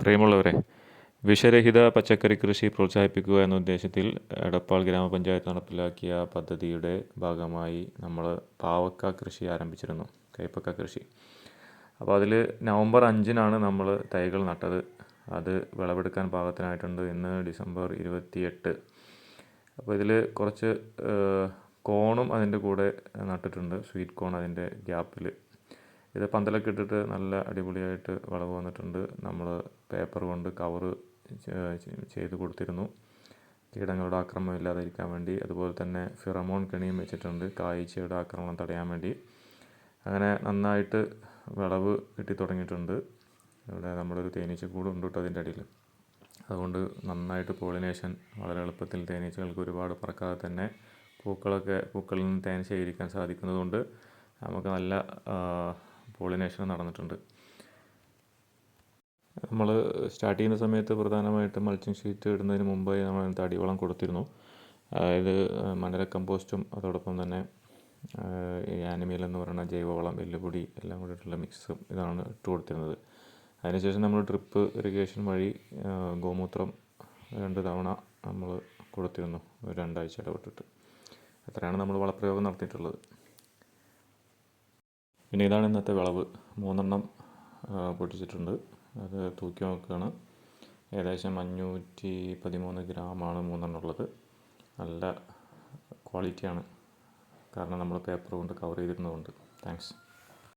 പ്രിയമുള്ളവരെ വിഷരഹിത പച്ചക്കറി കൃഷി പ്രോത്സാഹിപ്പിക്കുക എന്ന ഉദ്ദേശത്തിൽ എടപ്പാൾ ഗ്രാമപഞ്ചായത്ത് നടപ്പിലാക്കിയ പദ്ധതിയുടെ ഭാഗമായി നമ്മൾ പാവക്ക കൃഷി ആരംഭിച്ചിരുന്നു കൈപ്പക്ക കൃഷി. അപ്പോൾ അതിൽ നവംബർ അഞ്ചിനാണ് നമ്മൾ തൈകൾ നട്ടത്. അത് വിളവെടുക്കാൻ പാകത്തിനായിട്ടുണ്ട് ഇന്ന് ഡിസംബർ ഇരുപത്തിയെട്ട്. അപ്പോൾ ഇതിൽ കുറച്ച് കോണും അതിന്റെ കൂടെ നട്ടിട്ടുണ്ട് സ്വീറ്റ് കോൺ അതിന്റെ ഗ്യാപ്പിൽ. ഇത് പന്തലൊക്കെ ഇട്ടിട്ട് നല്ല അടിപൊളിയായിട്ട് വളവ് വന്നിട്ടുണ്ട്. നമ്മൾ പേപ്പർ കൊണ്ട് കവറ് ചെയ്ത് കൊടുത്തിരുന്നു. കീടങ്ങളുടെ ആക്രമണം ഇല്ലാതിരിക്കാൻ വേണ്ടി. അതുപോലെ തന്നെ ഫിറമോൺ കെണിയും വെച്ചിട്ടുണ്ട്. കായ്ച്ചയുടെ ആക്രമണം തടയാൻ വേണ്ടി. അങ്ങനെ നന്നായിട്ട് വിളവ് കിട്ടി തുടങ്ങിയിട്ടുണ്ട്. ഇവിടെ നമ്മളൊരു തേനീച്ചക്കൂട് ഉണ്ട് കേട്ടോ അതിന്റെ അടിയിൽ. അതുകൊണ്ട് നന്നായിട്ട് പോളിനേഷൻ വളരെ എളുപ്പത്തിൽ തേനീച്ചകൾക്ക് ഒരുപാട് പറക്കാതെ തന്നെ പൂക്കളൊക്കെ പൂക്കളിൽ നിന്ന് തേൻ ശേഖരിക്കാൻ സാധിക്കുന്നതുകൊണ്ട് നമുക്ക് നല്ല പോളിനേഷൻ നടന്നിട്ടുണ്ട്. നമ്മൾ സ്റ്റാർട്ട് ചെയ്യുന്ന സമയത്ത് പ്രധാനമായിട്ടും മൾച്ചിങ് ഷീറ്റ് ഇടുന്നതിന് മുമ്പായി നമ്മൾ അടിവളം കൊടുത്തിരുന്നു. അതായത് മണല കമ്പോസ്റ്റും അതോടൊപ്പം തന്നെ ഈ ആനിമൽ എന്ന് പറയുന്ന ജൈവവളം എല്ലുപൊടി എല്ലാം കൂടിയിട്ടുള്ള മിക്സും ഇതാണ് ഇട്ട് കൊടുത്തിരുന്നത്. അതിനുശേഷം നമ്മൾ ഡ്രിപ്പ് ഇറിഗേഷൻ വഴി ഗോമൂത്രം രണ്ട് തവണ നമ്മൾ കൊടുത്തിരുന്നു. രണ്ടാഴ്ച ഇടപെട്ടിട്ട് അത്രയാണ് നമ്മൾ വളപ്രയോഗം നടത്തിയിട്ടുള്ളത്. പിന്നെ ഇതാണ് ഇന്നത്തെ വിളവ്. മൂന്നെണ്ണം പൊട്ടിച്ചിട്ടുണ്ട്. അത് തൂക്കി നോക്കുകയാണ്. ഏകദേശം അഞ്ഞൂറ്റി പതിമൂന്ന് ഗ്രാമാണ് മൂന്നെണ്ണം ഉള്ളത്. നല്ല ക്വാളിറ്റിയാണ്. കാരണം നമ്മൾ പേപ്പർ കൊണ്ട് കവർ ചെയ്തിരുന്നതുകൊണ്ട്. താങ്ക്സ്.